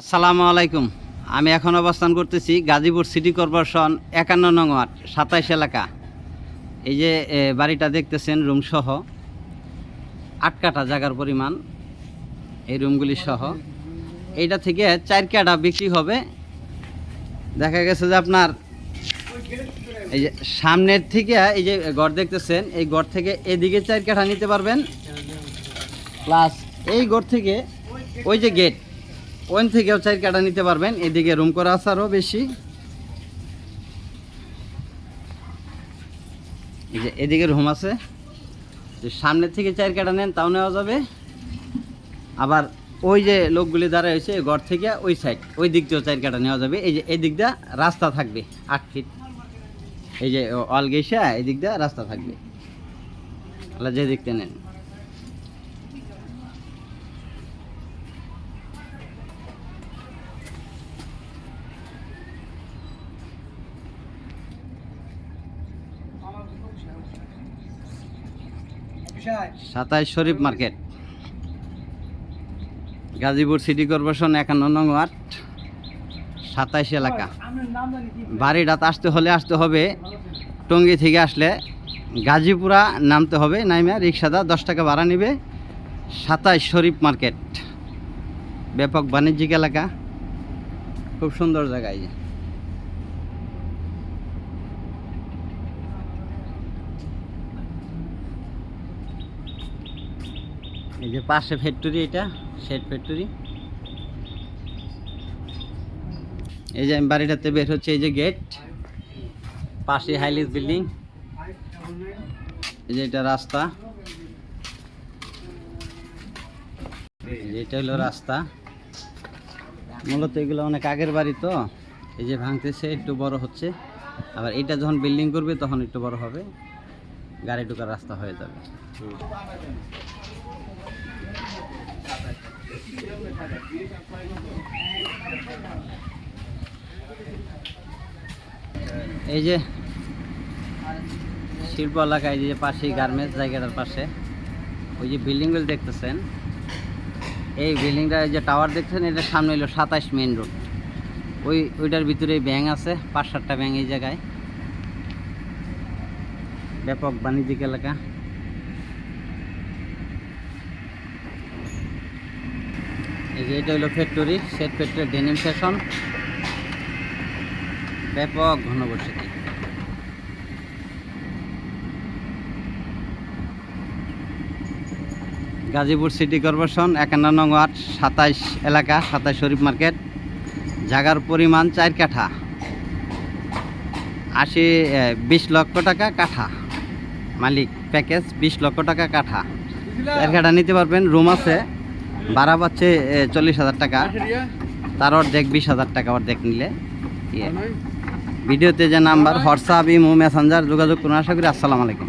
আসসালামু আলাইকুম। আমি এখন অবস্থান করতেছি গাজীপুর সিটি কর্পোরেশন একান্ন নং ওয়ার্ড, সাতাইশ এলাকা। এই যে বাড়িটা দেখতেছেন রুম সহ। আট কাঠা জায়গার পরিমাণ এই রুমগুলি সহ। এইটা থেকে চার কাটা বিক্রি হবে। দেখা গেছে যে আপনার এই যে সামনের থেকে এই যে ঘর দেখতেছেন, এই ঘর থেকে এদিকে চার কাঠা নিতে পারবেন। প্লাস এই ঘর থেকে ওই যে গেট ওইন থেকেও চার কাটা নিতে পারবেন। এদিকে রুম করা আছে আরও বেশি। যে এদিকে রুম আছে। যে সামনের থেকে চার কাটা নেন, তাও নেওয়া যাবে। আবার ওই যে লোকগুলি দাঁড়ায় হয়েছে ঘর থেকে ওই সাইড ওই দিক দিয়েও চার কাটা নেওয়া যাবে। এই যে এই দিয়ে রাস্তা থাকবে, আট ফিট এই যে অল গেসা এই রাস্তা থাকবে। তাহলে যে দিকতে নেন। সাতাইশ Sharif market. Gazipur city corporation একান্ন নং ওয়ার্ড, সাতাইশ এলাকা। বাড়িটাতে আসতে হলে আসতে হবে। টঙ্গি থেকে আসলে গাজীপুরা নামতে হবে। নাইমা রিক্সাদা দশ টাকা ভাড়া নেবে। সাতাইশ শরীফ মার্কেট। ব্যাপক বাণিজ্যিক এলাকা। খুব সুন্দর জায়গা এই এই যে পাশে ফ্যাক্টরি এটা শেড ফ্যাক্টরি এই যে বাড়িটাতে বের হচ্ছে, এই যে গেট পাশে হাইলিস বিল্ডিং এই যে এটা রাস্তা। এটা হলো রাস্তা। মূলত এগুলো অনেক আগের বাড়ি তো। এই যে ভাঙতেছে, একটু বড় হচ্ছে। আবার এটা যখন বিল্ডিং করবে, তখন একটু বড় হবে। গাড়ি ঢোকার রাস্তা হয়ে যাবে। এই যে শিল্প এলাকায় যে পাশে গার্মেন্টস জায়গাটার পাশে, ওই যে বিল্ডিংগুলো দেখতেছেন। এই বিল্ডিংটা যে টাওয়ার দেখছেন এটা সামনে হলো সাতাইশ মেন রোড ওই, ওইটার ভিতরে ব্যাংক আছে, পাঁচ সাতটা ব্যাংক এই জায়গায়। ব্যাপক বাণিজ্যিক এলাকা। এই যে এটা হলো factory set factory denim session ব্যাপক ঘনবসতি। গাজীপুর সিটি কর্পোরেশন, একান্ন নং ওয়ার্ড, সাতাইশ এলাকা, সাতাইশ শরীফ মার্কেট। জাগার পরিমাণ চার কাঠা। আশি বিশ লক্ষ টাকা কাঠা। মালিক, প্যাকেজ, বিশ লক্ষ টাকা কাঠা। চার কাঠা নিতে পারবেন, রুম আছে। ভাড়া পাচ্ছে চল্লিশ হাজার টাকা। তার অর্ধেক বিশ হাজার টাকা অর্ধেক নিলে। ইয়ে। ভিডিওতে যে নাম্বার হোয়াটসঅ্যাপ ইমো মেসেঞ্জার যোগাযোগ করুন। আশা করি আসসালামু আলাইকুম।